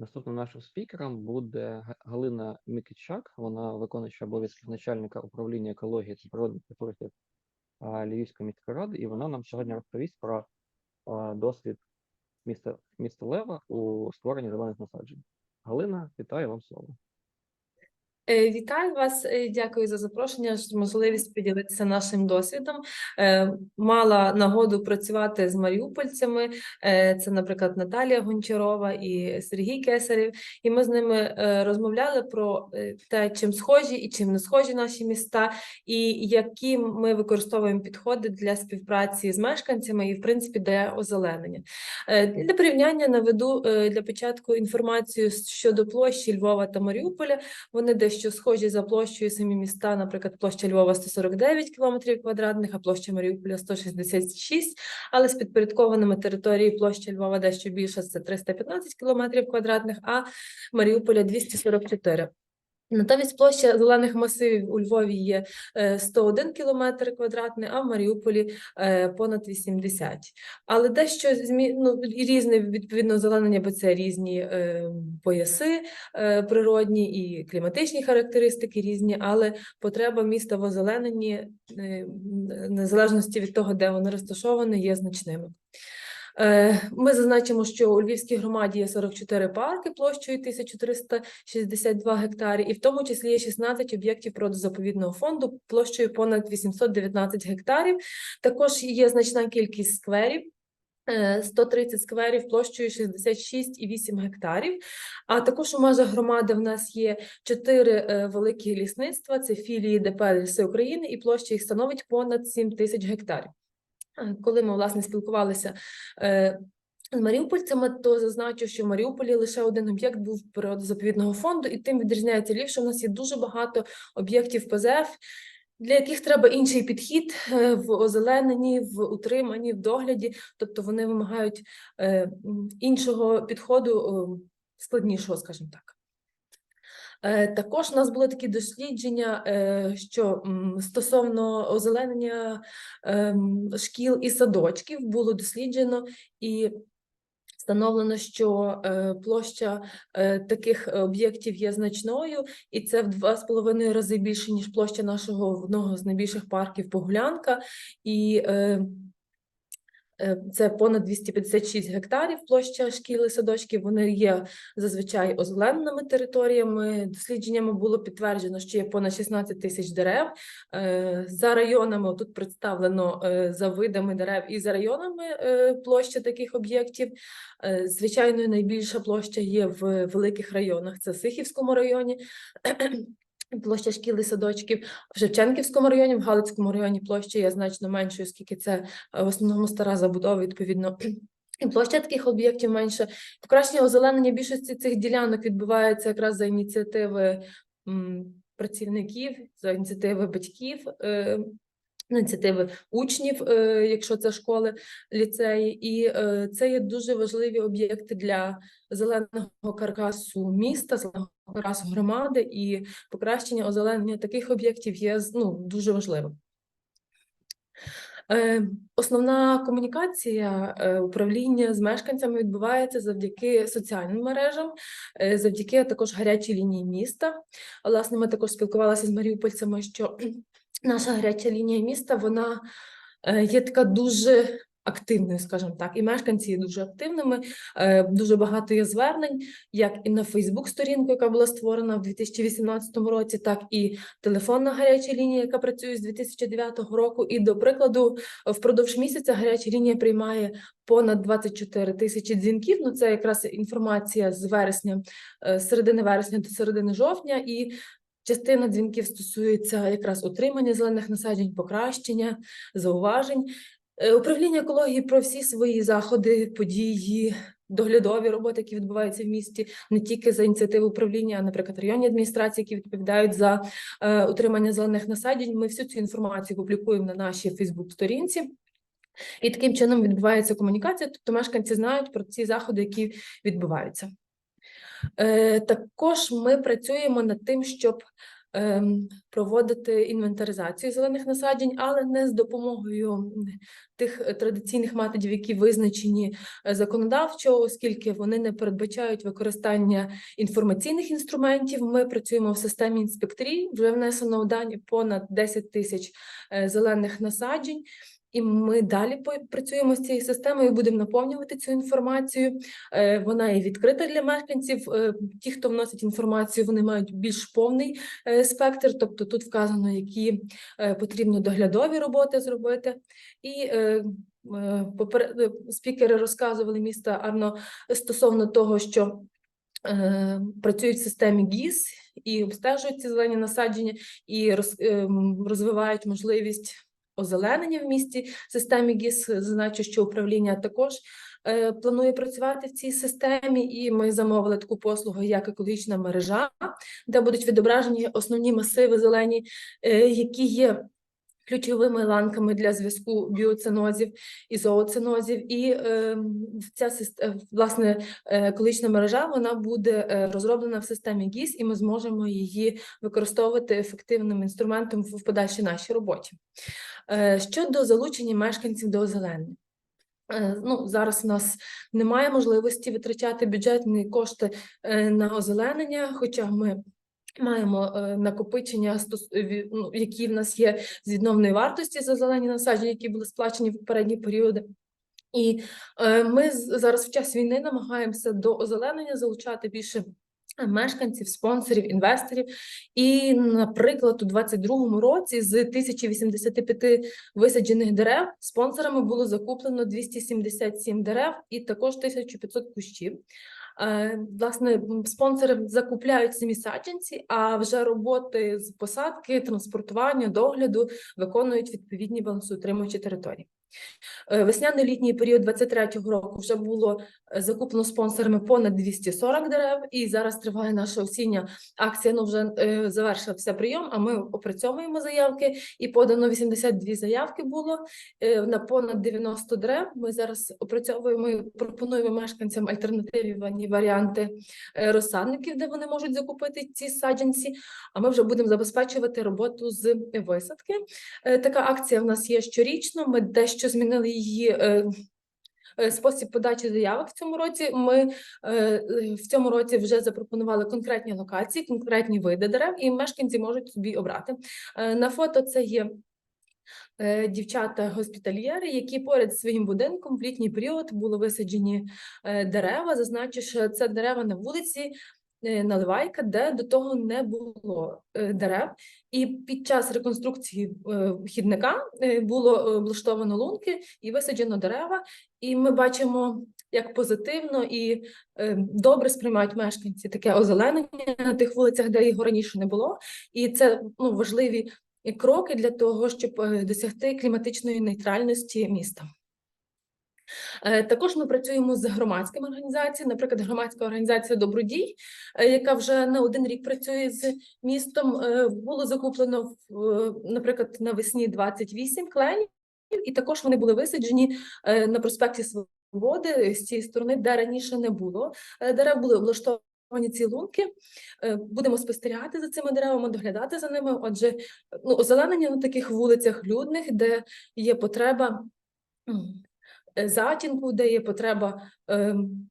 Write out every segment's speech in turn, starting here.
Наступним нашим спікером буде Галина Микичак. Вона виконуюча обов'язків начальника управління екології та природних ресурсів Львівської міської ради, і вона нам сьогодні розповість про досвід міста, міста Лева у створенні зелених насаджень. Галина, вітаю вам слово. Е, Вітаю вас, е, дякую за запрошення, можливість поділитися нашим досвідом. Е, Мала нагоду працювати з маріупольцями. Це, наприклад, Наталія Гончарова і Сергій Кесарєв. І ми з ними розмовляли про те, чим схожі і чим не схожі наші міста, і які ми використовуємо підходи для співпраці з мешканцями і, в принципі, для озеленення. Для порівняння наведу для початку інформацію щодо площі Львова та Маріуполя. Вони дещо схожі за площею самі міста, наприклад, площа Львова 149 кілометрів квадратних, а площа Маріуполя 166, але з підпорядкованими території площа Львова дещо більша, це 315 кілометрів квадратних, а Маріуполя 244. Натомість площа зелених масивів у Львові є е, 101 кілометр квадратний, а в Маріуполі е, понад 80. Але дещо змі... ну, різне відповідно озеленення, бо це різні е, пояси е, природні і кліматичні характеристики різні, але потреба міста в озелененні, е, незалежності від того, де воно розташоване, є значними. Е, Ми зазначимо, що у Львівській громаді є 44 парки площею 1362 гектарі, і в тому числі є 16 об'єктів природозаповідного фонду площею понад 819 гектарів. Також є значна кількість скверів. е, 130 скверів площею 66,8 гектарів. А також у межах громади в нас є чотири е, великі лісництва, це філії ДП «Ліси України, і площа їх становить понад 7 тисяч гектарів. Е, Коли ми власне спілкувалися е, з маріупольцями, то зазначу, що в Маріуполі лише один об'єкт був природозаповідного фонду, і тим відрізняється Львів, що в нас є дуже багато об'єктів ПЗФ, для яких треба інший підхід е, в озелененні, в утриманні, в догляді, тобто вони вимагають іншого підходу, е, складнішого, скажімо так. Е, Також у нас були такі дослідження, е, що стосовно озеленення ем, шкіл і садочків було досліджено і встановлено, що е, площа таких об'єктів є значною, і це в два з половиною рази більше, ніж площа нашого одного з найбільших парків Погулянка. І Це понад 256 гектарів площа шкіл і садочків. Вони є зазвичай озелененими територіями. Дослідженнями було підтверджено, що є понад 16 тисяч дерев. Е, За районами тут представлено е, за видами дерев і за районами е, площа таких об'єктів. Е, Звичайно, найбільша площа є в великих районах. Це Сихівському районі. Площа шкіл і садочків в Шевченківському районі, в Галицькому районі площа є значно меншою, оскільки це е, в основному стара забудова, відповідно. І площа таких об'єктів менше. Покращення озеленення більшості цих ділянок відбувається якраз за ініціативи працівників, за ініціативи батьків, е, ініціативи учнів, е, якщо це школи, ліцеї. І е, це є дуже важливі об'єкти для зеленого каркасу міста, зеленого каркасу громади, і покращення озеленення таких об'єктів є ну, дуже важливим. Е, Основна комунікація управління з мешканцями відбувається завдяки соціальним мережам, завдяки також гарячій лінії міста. Власне, ми також спілкувалися з маріупольцями, що наша гаряча лінія міста вона е, є така дуже активною, скажімо так, і мешканці є дуже активними. Е, Дуже багато є звернень, як і на Фейсбук-сторінку, яка була створена в 2018 році, так і телефонна гаряча лінія, яка працює з 2009 року. І до прикладу, впродовж місяця гаряча лінія приймає понад 24 тисячі дзвінків. Ну це якраз інформація з вересня, е, середини вересня до середини жовтня, і частина дзвінків стосується якраз утримання зелених насаджень, покращення, зауважень. Е, Управління екології про всі свої заходи, події, доглядові роботи, які відбуваються в місті, не тільки за ініціативи управління, а, наприклад, районні адміністрації, які відповідають за е, утримання зелених насаджень. Ми всю цю інформацію публікуємо на нашій Фейсбук-сторінці. І таким чином відбувається комунікація, тобто мешканці знають про ці заходи, які відбуваються. Е, також ми працюємо над тим, щоб ем, проводити інвентаризацію зелених насаджень, але не з допомогою тих традиційних методів, які визначені е, законодавчо, оскільки вони не передбачають використання інформаційних інструментів. Ми працюємо в системі інспекторів. Вже внесено в дані понад 10 тисяч е, зелених насаджень. І ми далі працюємо з цією системою, будемо наповнювати цю інформацію. Е, Вона є відкрита для мешканців. Е, Ті, хто вносить інформацію, вони мають більш повний е, спектр. Тобто тут вказано, які потрібно доглядові роботи зробити. І спікери розказували міста Арно стосовно того, що працюють в системі ГІС і обстежують ці зелені насадження, і ем, розвивають можливість озеленення в місті системі ГІС. Зазначу, що управління також е, планує працювати в цій системі, і ми замовили таку послугу, як екологічна мережа, де будуть відображені основні масиви зелені, е, які є. Ключовими ланками для зв'язку біоценозів і зооценозів, і е, ця власне екологічна мережа вона буде е, розроблена в системі ГІС, і ми зможемо її використовувати ефективним інструментом в в подальшій нашій роботі. Е, Щодо залучення мешканців до озеленення. Е, Ну, зараз у нас немає можливості витрачати бюджетні кошти е, на озеленення, хоча ми маємо е, накопичення, стос- ну, які в нас є з відновної вартості за зелені насадження, які були сплачені в попередні періоди. І е, ми зараз в час війни намагаємося до озеленення залучати більше е, мешканців, спонсорів, інвесторів. І, наприклад, у 22-му році з 1085 висаджених дерев спонсорами було закуплено 277 дерев і також 1500 кущів. Е, Власне, спонсори закупляють самі саджанці, а вже роботи з посадки, транспортування, догляду виконують відповідні балансоутримуючі території. Е, Весняно-літній період 23-го року вже було е, закуплено спонсорами понад 240 дерев, і зараз триває наша осіння акція. Ну вже е, завершився прийом. А ми опрацьовуємо заявки, і подано 82 заявки було е, на понад 90 дерев. Ми зараз опрацьовуємо і пропонуємо мешканцям альтернативні варіанти е, розсадників, де вони можуть закупити ці саджанці. А ми вже будемо забезпечувати роботу з висадки. Е, Така акція в нас є щорічно. Ми дещо змінили її. е, е, Спосіб подачі заявок в цьому році. Ми е, в цьому році вже запропонували конкретні локації, конкретні види дерев, і мешканці можуть собі обрати. На фото це є дівчата-госпітальєри, які поряд зі своїм будинком в літній період були висаджені дерева. Зазначу, що це дерева на вулиці Наливайка, де до того не було е, дерев. І під час реконструкції е, хідника е, було е, облаштовано лунки і висаджено дерева. І ми бачимо, як позитивно і е, добре сприймають мешканці таке озеленення на тих вулицях, де його раніше не було. І це ну, важливі кроки для того, щоб е, досягти кліматичної нейтральності міста. Е, Також ми працюємо з громадськими організаціями, наприклад, громадська організація Добродій, е, яка вже не один рік працює з містом. Е, Було закуплено, наприклад, навесні 28 кленів, і також вони були висаджені на проспекті Свободи з цієї сторони, де раніше не було дерев, були облаштовані ці лунки. Будемо спостерігати за цими деревами, доглядати за ними. Отже, ну, озеленення на таких вулицях людних, де є потреба затінку, де є потреба ем,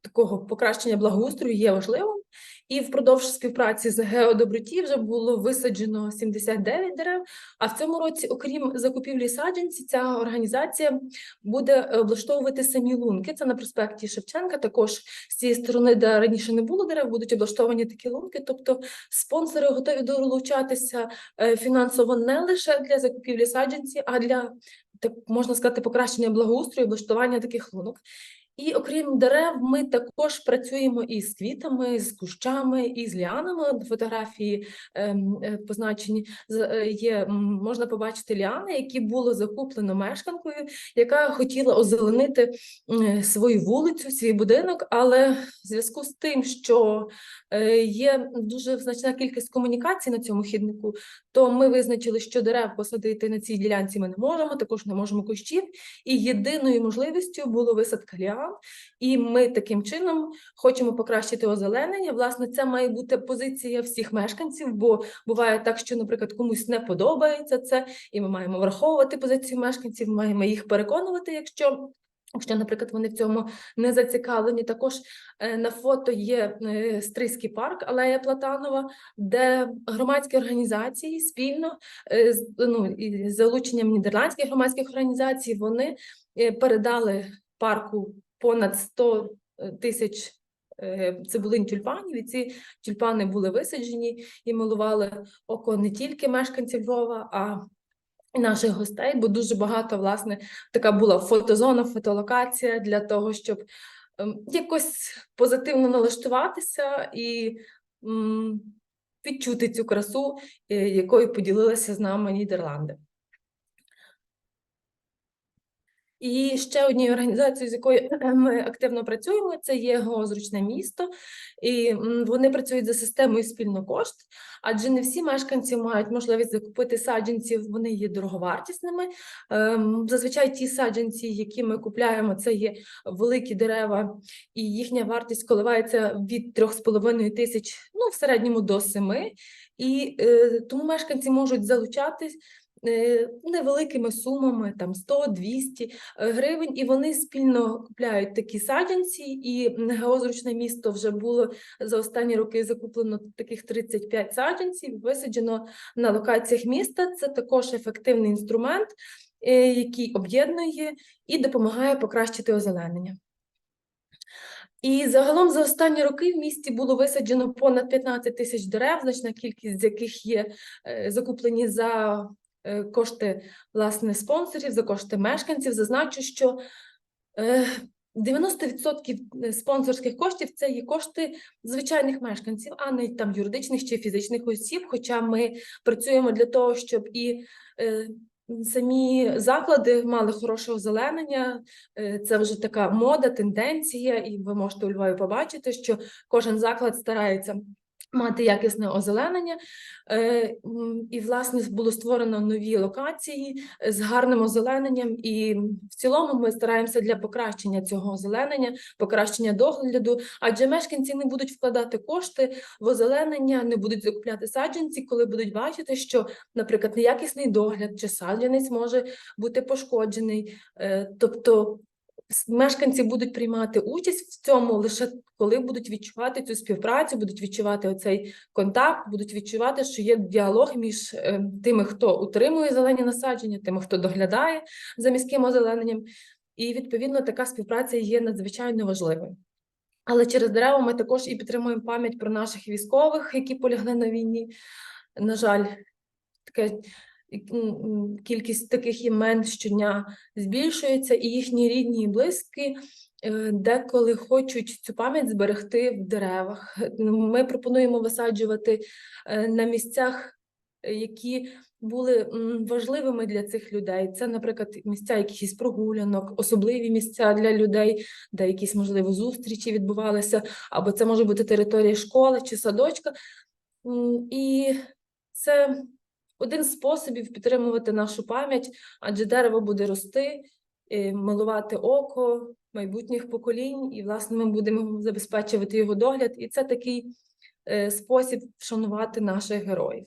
такого покращення благоустрою, є важливим. І впродовж співпраці з Геодоброті вже було висаджено 79 дерев. А в цьому році, окрім закупівлі саджанців, ця організація буде е, облаштовувати самі лунки. Це на проспекті Шевченка. Також з цієї сторони, де раніше не було дерев, будуть облаштовані такі лунки. Тобто спонсори готові долучатися е, фінансово не лише для закупівлі саджанців, а для можна сказати, покращення благоустрою, облаштування таких лунок. І окрім дерев, ми також працюємо і з квітами, з кущами, і з ліанами. Фотографії ем, е, позначені е, є можна побачити ліани, які було закуплено мешканкою, яка хотіла озеленити свою вулицю, свій будинок, але в зв'язку з тим, що е, є дуже значна кількість комунікацій на цьому хіднику, то ми визначили, що дерев посадити на цій ділянці ми не можемо, також не можемо кущів. І єдиною можливістю було висадка ліан. І ми таким чином хочемо покращити озеленення. Власне, це має бути позиція всіх мешканців, бо буває так, що, наприклад, комусь не подобається це, і ми маємо враховувати позицію мешканців, маємо їх переконувати, якщо. Якщо, наприклад, вони в цьому не зацікавлені, також е, на фото є е, Стрийський парк, алея Платанова, де громадські організації спільно е, з ну, і з залученням нідерландських громадських організацій вони передали парку понад 100 тисяч цибулин тюльпанів, і ці тюльпани були висаджені і милували око не тільки мешканців Львова, а наших гостей, бо дуже багато, власне, така була фотозона, фотолокація для того, щоб ем, якось позитивно налаштуватися і відчути цю красу, е, якою поділилися з нами Нідерланди. І ще однією організацією, з якою ми активно працюємо, це є «Геозручне місто. І вони працюють за системою спільно кошт, адже не всі мешканці мають можливість закупити саджанців, вони є дороговартісними. Ем, Зазвичай ті саджанці, які ми купляємо, це є великі дерева, і їхня вартість коливається від 3,5 тисяч, ну в середньому до 7. І е, тому мешканці можуть залучатись невеликими сумами, там 100-200 е, гривень, і вони спільно купляють такі саджанці. І геозручне місто вже було за останні роки закуплено таких 35 саджанців, висаджено на локаціях міста. Це також ефективний інструмент, е, який об'єднує і допомагає покращити озеленення. І загалом за останні роки в місті було висаджено понад 15 тисяч дерев, значна кількість з яких є е, закуплені за е, кошти власне спонсорів, за кошти мешканців. Зазначу, що е, 90% спонсорських коштів це є кошти звичайних мешканців, а не там юридичних чи фізичних осіб. Хоча ми працюємо для того, щоб і е, самі заклади мали хороше озеленення. Е, Це вже така мода, тенденція, і ви можете у Львові побачити, що кожен заклад старається. Мати якісне озеленення, Е, і власне було створено нові локації е, з гарним озелененням. І в цілому ми стараємося для покращення цього озеленення, покращення догляду, адже мешканці не будуть вкладати кошти в озеленення, не будуть закупляти саджанці, коли будуть бачити, що, наприклад, неякісний догляд чи саджанець може бути пошкоджений. Е, Тобто мешканці будуть приймати участь в цьому лише коли будуть відчувати цю співпрацю, будуть відчувати оцей контакт, будуть відчувати, що є діалог між е, тими, хто утримує зелені насадження, тими, хто доглядає за міським озелененням. І відповідно така співпраця є надзвичайно важливою. Але через дерева ми також і підтримуємо пам'ять про наших військових, які полягли на війні. На жаль, таке кількість таких імен щодня збільшується, і їхні рідні і близькі е, деколи хочуть цю пам'ять зберегти в деревах. Ну, Ми пропонуємо висаджувати е, на місцях, е, які були важливими для цих людей. Це, наприклад, місця якихось прогулянок, особливі місця для людей, де якісь, можливо, зустрічі відбувалися, або це може бути територія школи чи садочка. І це один з способів підтримувати нашу пам'ять, адже дерево буде рости, е, милувати око майбутніх поколінь, і, власне, ми будемо забезпечувати його догляд. І це такий е, спосіб вшанувати наших героїв.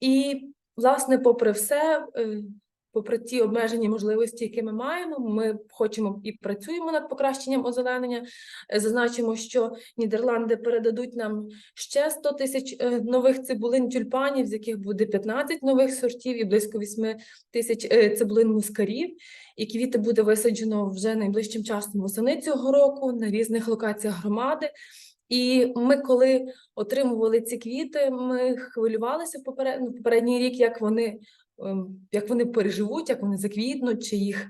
І, власне, попри все, е, попри ті обмежені можливості, які ми маємо, ми хочемо і працюємо над покращенням озеленення. Е, Зазначимо, що Нідерланди передадуть нам ще 100 тисяч е, нових цибулин тюльпанів, з яких буде 15 нових сортів і близько 8 тисяч е, цибулин мускарів. І квіти буде висаджено вже найближчим часом восени цього року на різних локаціях громади. І ми, коли отримували ці квіти, ми хвилювалися в ну, попередній рік, як вони, як вони переживуть, як вони заквітнуть, чи їх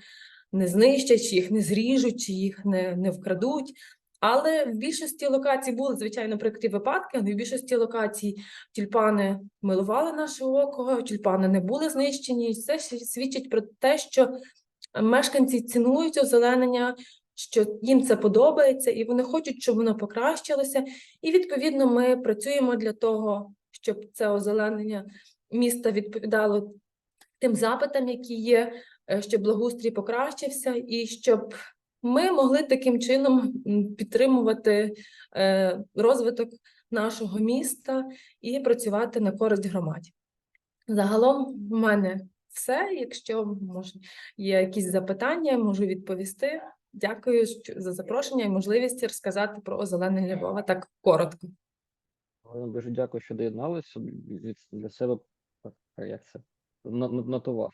не знищать, чи їх не зріжуть, чи їх не, не вкрадуть. Але в більшості локацій були, звичайно, прикриті випадки, але в більшості локацій тюльпани милували наше око, тюльпани не були знищені. І це свідчить про те, що мешканці цінують озеленення, що їм це подобається, і вони хочуть, щоб воно покращилося. І відповідно ми працюємо для того, щоб це озеленення міста відповідало тим запитам, які є, е, щоб благоустрій покращився, і щоб ми могли таким чином підтримувати е, розвиток нашого міста і працювати на користь громаді. Загалом в мене все. Якщо може, є якісь запитання, можу відповісти. Дякую за запрошення і можливість розказати про озеленення Львова так коротко. Дуже дякую, що доєдналися. Для себе як це нотував.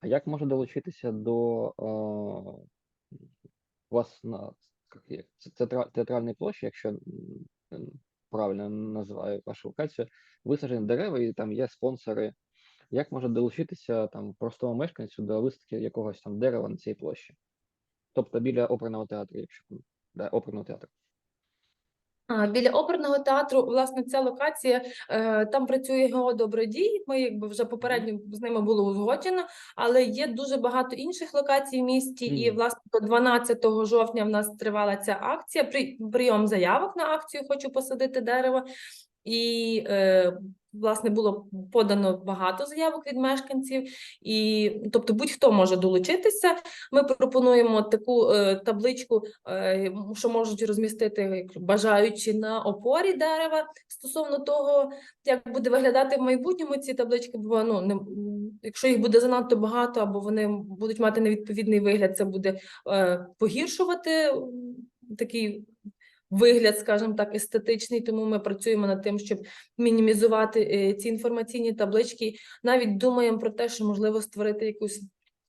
А як можна долучитися до е, вас на театральній площі, якщо правильно називаю вашу локацію, висаджені дерева і там є спонсори. Як можна долучитися там простому мешканцю до виставки якогось там дерева на цій площі? Тобто біля оперного театру, якщо да, оперного театру. Біля оперного театру, власне, ця локація, е, там працює його Добродій. Ми якби вже попередньо з ними було узгоджено, але є дуже багато інших локацій в місті. І власне до 12 жовтня в нас тривала ця акція. При прийом заявок на акцію Хочу посадити дерево. І е, власне було подано багато заявок від мешканців, і тобто будь-хто може долучитися. Ми пропонуємо таку е, табличку, е, що можуть розмістити як бажаючі на опорі дерева стосовно того, як буде виглядати в майбутньому ці таблички. Бо ну не якщо їх буде занадто багато, або вони будуть мати невідповідний вигляд, це буде е, погіршувати такий. Вигляд, скажімо так, естетичний, тому ми працюємо над тим, щоб мінімізувати е, ці інформаційні таблички. Навіть думаємо про те, що можливо створити якусь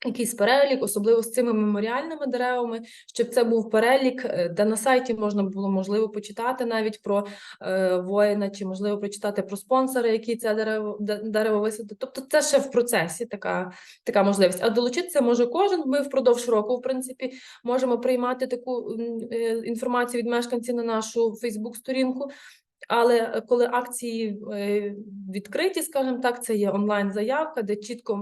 якийсь перелік, особливо з цими меморіальними деревами, щоб це був перелік, е, де на сайті можна було можливо почитати навіть про е, воїна, чи можливо прочитати про спонсора, який це дерево дерево висадив. Тобто, це ще в процесі така, така можливість. А долучитися може кожен. Ми впродовж року, в принципі, можемо приймати таку е, інформацію від мешканців на нашу Фейсбук-сторінку. Але коли акції е, відкриті, скажімо так, це є онлайн-заявка, де чітко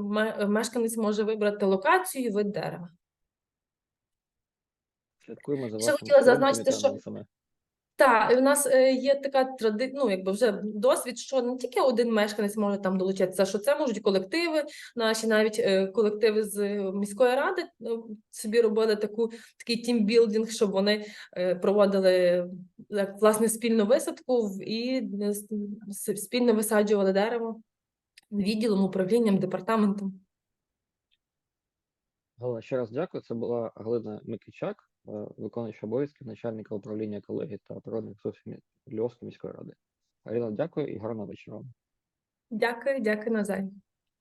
мешканець може вибрати локацію і вид дерева. Слідкуємо за Ще хотіла зазначити, що-. Так, і в нас е, є така тради... ну, якби вже досвід, що не тільки один мешканець може там долучитися, що це можуть колективи, наші навіть е, колективи з е, міської ради е, собі робили таку такий тімбілдинг, щоб вони проводили як, власне спільну висадку і спільно висаджували дерево відділом, управлінням, департаментом. Галина, ще раз дякую. Це була Галина Микичак, е, виконуюча обов'язки начальника управління екології та природних ресурсів Львовської міської ради. Аріна, дякую і гарного вечора. Дякую, дякую навзаєм.